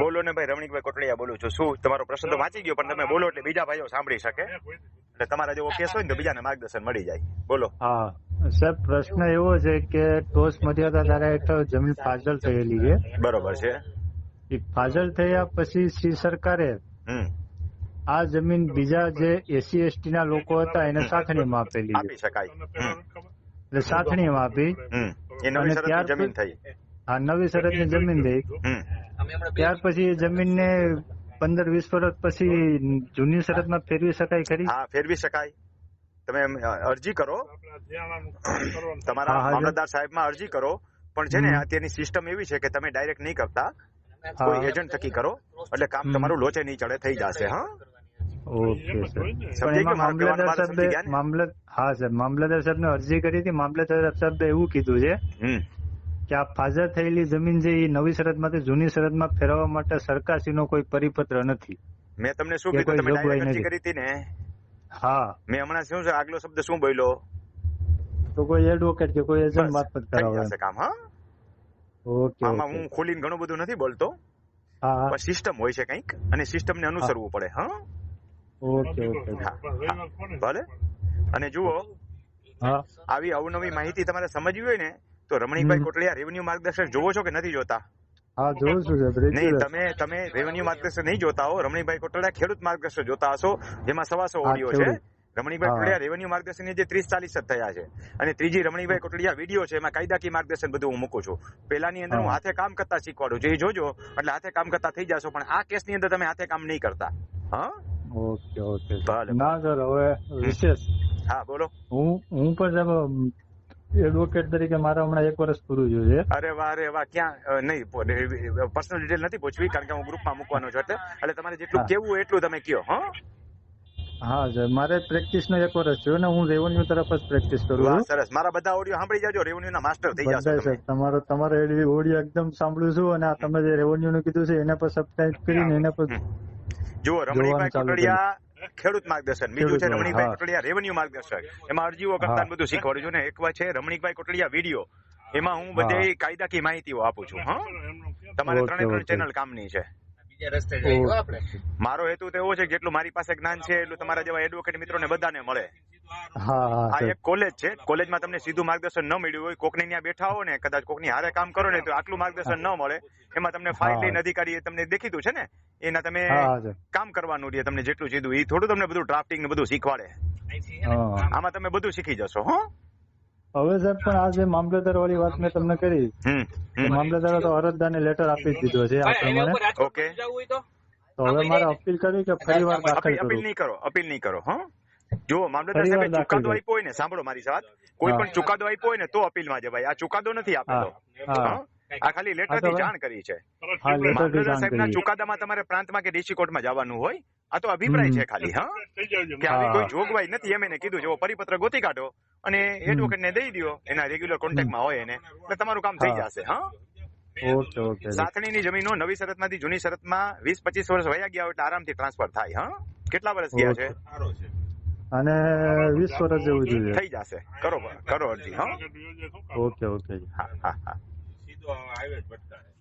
બોલો ને ભાઈ રમણીકભાઈ કોટડિયા બોલું છું. શું તમારો પ્રશ્ન તો વાંચી ગયો પણ તમે બોલો એટલે બીજા ભાઈઓ સાંભળી શકે. એટલે તમારા જેવો કેસ હોય ને તો બીજાને માર્ગદર્શન મળી જાય. બોલો. હા સાહેબ પ્રશ્ન એવો છે કે ટોસ મર્યાદા ધારા હેઠળ જમીન ફાજલ થયેલી છે. બરોબર છે. એ ફાજલ થયા પછી સી સરકારે હમ. આ જમીન બીજા જે એસી એસટી ના લોકો હતા એને સાથણીમાં આપેલી આપી શકાય. એટલે સાથણીમાં આપી. અને ત્યાર જમીન થઈ. હા નવી શરતની જમીન થઈ. ત્યાર પછી જમીન જમીનને પંદર વીસ વર્ષ પછી જૂની શરતમાં ફેરવી શકાય ખરી? હા ફેરવી શકાય. તમે અરજી કરો. તમારા સાહેબ મામલતદાર સાહેબમાં અરજી કરો. પણ છે ને અત્યારની સિસ્ટમ એવી છે કે તમે ડાયરેક્ટ નહીં કરતા. કોઈ એજન્ટ થકી કરો. એટલે કામ તમારું લોચે નહીં ચડે થઈ જશે હા. Okay sir. મામલતદાર સાહેબે ને? મામલત હા સર. મામલતદાર સાહેબને અરજી કરી હતી. મામલતદાર સાહેબ એવું કીધું છે કે આ ફાજર થયેલી જમીન છે એ નવી શરતમાંથી જૂની શરતમાં ફેરવવા માટે સરકારશ્રીનો કોઈ પરિપત્ર નથી. મેં તમને શું કીધું? તમે ડાયરેક્ટ. કરી હતી ને? હા. મેં હમણાં શું છે? આગલો શબ્દ શું બોલ્યો? તો કોઈ એડવોકેટ કે કોઈ એજન્ટ મારફત થઈ કરાવે જશે કામ હા? ઓકે આમાં હું ખોલીને ઘણું બધું નથી બોલતો. પણ સિસ્ટમ હોય છે કંઈક અને સિસ્ટમ ને અનુસરવું પડે હા? Okay okay. ભલે. અને જુઓ હા. આવી અવનવી માહિતી તમારે સમજવી હોય ને તો રમણીકભાઈ હમ. કોટલિયા રેવન્યુ માર્ગદર્શક જોવો છો કે નથી જોતા? હા જોઉં છું નહીં તમે તમે રેવન્યુ માર્ગદર્શક નહીં જોતા હો. રમણીભાઈ કોટલિયા ખેડૂત માર્ગદર્શક જોતા હશો. જેમાં સવાસો ઓડિયો છે. રમણીભાઈ કોટડિયા રેવન્યુ માર્ગદર્શન જે ત્રીસ ચાલીસ જ થયા છે. અને ત્રીજી રમણીભાઈ કોટડિયા વીડિયો છે. એમાં કાયદાકીય માર્ગદર્શન બધું હું મૂકું છું. પેલાની અંદર હું. હાથે કામ કરતા શીખવાડું છું. એ જોજો એટલે હાથે કામ કરતા થઈ જશો પણ આ કેસની અંદર તમે હાથે કામ નહીં કરતા. હા? Okay okay. ના સર હવે વિશેષ. હા બોલો. હું હું પણ એડવોકેટ તરીકે મારા હમણાં એક વર્ષ પૂરું જોયું છે. અરે વાહ અરે વાહ ક્યાં નહીં પર્સનલ ડિટેલ નથી પૂછવી કારણ કે હું ગ્રુપમાં મૂકવાનો છું એટલે એટલે તમારે જેટલું કેવું એટલું તમે કયો હા? હા સર મારે પ્રેક્ટિસ નો એક વર્ષ થયો ને હું રેવન્યુ તરફ જ પ્રેક્ટિસ કરું છું. સરસ. મારા બધા ઓડિયો સાંભળી જાજો રેવન્યુ ના માસ્ટર થઈ જશો સર તમારો તમારો ઓડિયો એકદમ સાંભળું છું અને આ તમે જે રેવન્યુ નું કીધું છે એના પર સબસ્ક્રાઇબ કરીને એના પર જુઓ રમણીભાઈ કોટડિયા ખેડૂત માર્ગદર્શન. બીજું છે રમણીકભાઈ. કોટડિયા રેવન્યુ માર્ગદર્શક. એમાં અરજીઓ કરતા બધું શીખવાડું છું ને એક વાત છે રમણીકભાઈ કોટડિયા વીડિયો. એમાં હું બધી કાયદાકીય માહિતીઓ આપું છું હા. તમારે ત્રણે ત્રણ ચેનલ કામની છે. બીજા રસ્તે જઈએ હો આપણે. મારો હેતુ તો એવો છે કે જેટલું મારી પાસે જ્ઞાન છે એટલું તમારા જેવા એડવોકેટ મિત્રોને બધાને મળે. હા એક કોલેજ છે. કોલેજમાં તમને સીધું માર્ગદર્શન ન મળ્યું હોય કોકની ત્યાં બેઠા હો ને કદાચ કોકની હારે કામ કરો ને તો આટલું માર્ગદર્શન ન મળે. એમાં તમને ફાઇલ. લઈને અધિકારીએ તમને દેખીતું છે ને એના તમે કામ કરવાનું રહે તમને જેટલું સીધું. એ થોડું તમને બધું ડ્રાફ્ટિંગ ને બધું શીખવાડે. આમાં તમે બધું શીખી જશો હો. હવે સર પણ આ જે મામલતદાર વાળી વાત મેં તમને કરી મામલતદારે તો અરજદારને લેટર આપી જ દીધો છે આ પ્રમાણે. ઓકે. તો? હવે મારે અપીલ કરી કે ફરી વાર દાખલ અપીલ નહીં કરો અપીલ નહીં કરો હા. જો મામલતદાર સાહેબે ચુકાદો આપ્યો હોય ને સાંભળો મારી વાત. કોઈ પણ ચુકાદો આપ્યો હોય ને તો અપીલમાં જવાય. આ ચુકાદો નથી હા? આ ખાલી હા, લેટરથી જાણ કરી છે. મામલતદાર જાણ સાહેબના ચુકાદામાં તમારે પ્રાંતમાં કે ડીસી કોર્ટમાં જવાનું હોય આ તો અભિપ્રાય છે ખાલી હા? કે આવી કોઈ જોગવાઈ નથી એમ એને કીધું. છે પરિપત્ર ગોતી કાઢો અને એડવોકેટ ને દઈ દો એના રેગ્યુલર કોન્ટેક્ટમાં હોય એને. એટલે તમારું કામ થઈ જશે હા? Okay okay. સાથણીની જમીનો નવી શરતમાંથી જૂની શરતમાં વીસ પચીસ વર્ષ વયા ગયા હોય એટલે આરામથી ટ્રાન્સફર થાય હા? કેટલા વર્ષ ગયા છે. અને વીસ વર્ષ જેવું જોઈએ. થઈ જશે. કરો કરો અરજી હા. ઓકે ઓકે હા હા હા. સીધો હાઈવે જ ભટકાય